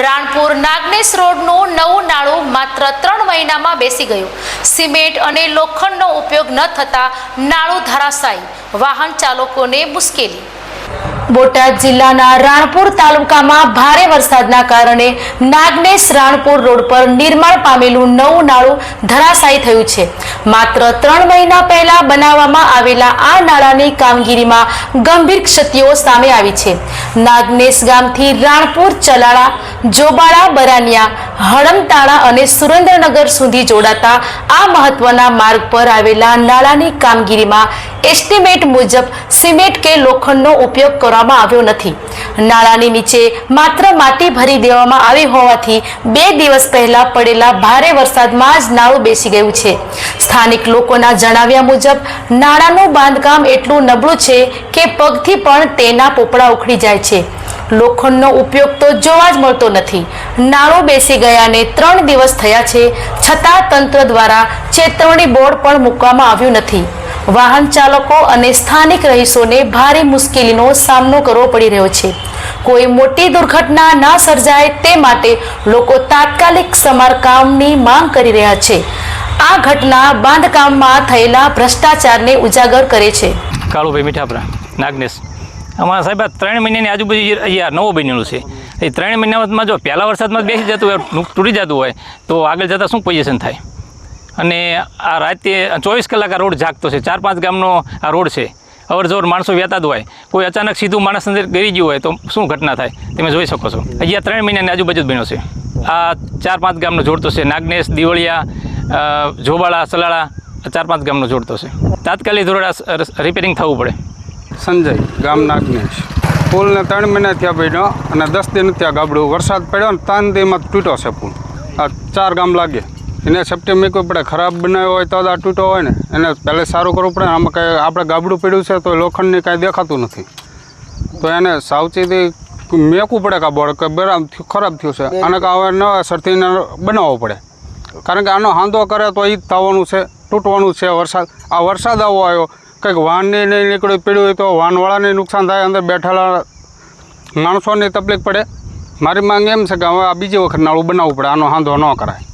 રાણપુર નાગનેશ રોડનું નવું નાળું માત્ર ત્રણ મહિનામાં બેસી ગયું. સિમેન્ટ અને લોખંડનો ઉપયોગ ન થતાં નાળું ધરાશાયી. વાહન ચાલકોને મુશ્કેલી. બોટાદ જિલ્લાના રાણપુર તાલુકામાં ભારે વરસાદના કારણે નાગનેશ રાણપુર રોડ પર નિર્માણ પામેલું નવું નાળું ધરાશાયી થયું છે. માત્ર ત્રણ મહિના પહેલા બનાવવામાં આવેલા આ નાળાની કામગીરીમાં ગંભીર ક્ષતિઓ સામે આવી છે. નાગનેશ ગામથી રાણપુર ચલાળા જોબાળા, બરાનિયા હળમતાળા અને સુરેન્દ્રનગર સુધી જોડાતા આ મહત્વના માર્ગ પર આવેલા નાળાની કામગીરીમાં એસ્ટિમેટ મુજબ સિમેન્ટ કે લોખંડનો ઉપયોગ કરવામાં આવ્યો નથી. નાળાની નીચે માત્ર માટી ભરી દેવામાં આવી હોવાથી બે દિવસ પહેલા પડેલા ભારે વરસાદમાં જ નાળું બેસી ગયું છે. સ્થાનિક લોકોના જણાવ્યા મુજબ, નાળાનું બાંધકામ એટલું નબળું છે કે પગથી પણ તેના પોપડા ઉખડી જાય છે. લોખંડનો ઉપયોગ તો જોવા જ મળતો નથી. નાણું બેસી ગયાને ત્રણ દિવસ થયા છે, છતાં તંત્ર દ્વારા ચેતવણી બોર્ડ પણ મૂકવામાં આવ્યું નથી. વાહન ચાલકો અને સ્થાનિક રહીશોને ભારે મુશ્કેલીનો સામનો કરવો પડી રહ્યો છે. કોઈ મોટી દુર્ઘટના ન સર્જાય તે માટે લોકો તાત્કાલિક સમારકામની માંગ કરી રહ્યા છે. આ ઘટના બાંધકામમાં થયેલા ભ્રષ્ટાચારને ઉજાગર કરે છે. કાળુભાઈ મીઠાપરા, નાગનેશ. અમારા સાહેબ ત્રણ મહિનાની આજુબાજુ અહીંયા નવો બનેલું છે. એ ત્રણ મહિનામાં જો પહેલા વરસાદમાં બેસી જતું હોય તૂટી જતું હોય, તો આગળ જતાં શું પોઝિશન થાય? અને આ રાતે ચોવીસ કલાક આ રોડ જાગતો છે. ચાર પાંચ ગામનો આ રોડ છે. અવર જવર માણસો વ્યાતા હોય. કોઈ અચાનક સીધું માણસ અંદર ગરી ગયું હોય, તો શું ઘટના થાય? તમે જોઈ શકો છો. અહીંયા ત્રણ મહિનાની આજુબાજુ બન્યો છે. આ ચાર પાંચ ગામનો જોડતો છે. નાગનેશ, દિવળિયા જોબાળા, સલાળા ચાર પાંચ ગામનો જોડતો છે. તાત્કાલિક ધોરણે રિપેરિંગ થવું પડે. સંજય ગામ નાગનેશ પુલને ત્રણ મહિના થયા પડ્યો અને દસ દિન ત્યાં ગાબડું. વરસાદ પડ્યો ને ત્રણ દીમાં તૂટ્યો છે પુલ. આ ચાર ગામ લાગે. એને સેફ્ટી મૂકવું પડે. ખરાબ બનાવ્યો હોય તો આ તૂટ્યો હોય ને. એને પહેલે સારું કરવું પડે. આમાં કંઈ આપણે ગાબડું પડ્યું છે તો લોખંડની કાંઈ દેખાતું નથી. તો એને સાવચેતી મેકવું પડે કા બોર્ડ કે બરાબર ખરાબ થયું છે. અને હવે નવા સરથી બનાવવો પડે. કારણ કે આનો હાંધો કરે તો એ જ થવાનું છે, તૂટવાનું છે વરસાદ. આ વરસાદ આવો આવ્યો કંઈક વાનને નહીં નીકળ્યું, પીડ્યું હોય તો વાહનવાળાને નુકસાન થાય, અંદર બેઠેલા માણસોને તકલીફ પડે. મારી માંગ એમ છે કે હવે આ બીજી વખત નાળું બનાવવું પડે, આનો હાંધો ન કરાય.